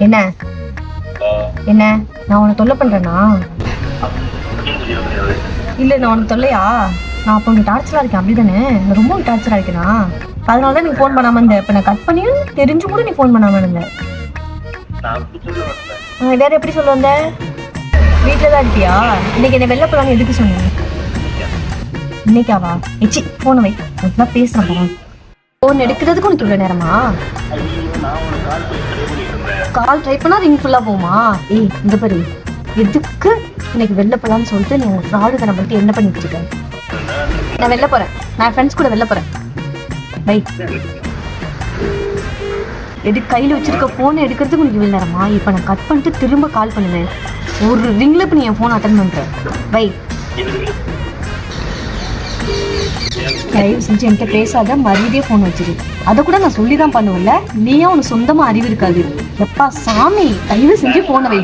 என்ன? என்ன? நான் உன்னை தொல்லை பண்றேனா? இல்ல நான் உனக்கு தொல்லையா? நான் அப்போ உனக்கு டார்ச்சரா இருக்கேன் அப்படிதானே? ரொம்ப டார்ச்சரா இருக்கேனா? அதனால தான் நீ ஃபோன் பண்ணாம இருந்த. இப்போ நான் கட் பண்ணியும் தெரிஞ்சு கூட நீ ஃபோன் பண்ணாம இருந்த. வேற எப்படி சொல்ல வந்த? வீட்டில் தான் இருப்பியா? இன்னைக்கு என்ன வெளில போலான்னு எதுக்கு சொன்னேன் இன்னைக்காவா? எச்சி ஃபோனை வை. பேசுறேன் பாரு. ஃபோன் எடுக்கிறதுக்கு உனக்கு இவ்வளோ நேரமா? கால் ட்ரை பண்ணா ரிங் ஃபுல்லாக போகுமா? ஏய் இந்த பாரு. எதுக்கு இன்னைக்கு வெளில போகலான்னு சொல்லிட்டு நீ உங்கள் ஃப்ராடு கணக்கு பண்ணிட்டு என்ன பண்ணிட்டு இருக்க நான் வெளில போகிறேன் நான் ஃப்ரெண்ட்ஸ் கூட வெளில போகிறேன் பை. எது கையில் வச்சிருக்க ஃபோனை எடுக்கிறதுக்கு உனக்கு இவ்வளோ நேரமா? இப்போ நான் கட் பண்ணிட்டு திரும்ப கால் பண்ணுவேன் ஒரு ரிங்கில் இப்போ நீ என் ஃபோன் அட்டன் பண்ணுறேன் பை. தயவு செஞ்சு என்கிட்ட பேசாத மறுபடியே ஃபோன் வச்சிரு. அதை கூட நான் சொல்லி தான் பண்ணுவேன்ல. நீயா உனக்கு சொந்தமாக அறிவு இருக்காது. எப்பா சாமி தயவு செஞ்சு ஃபோனை வை.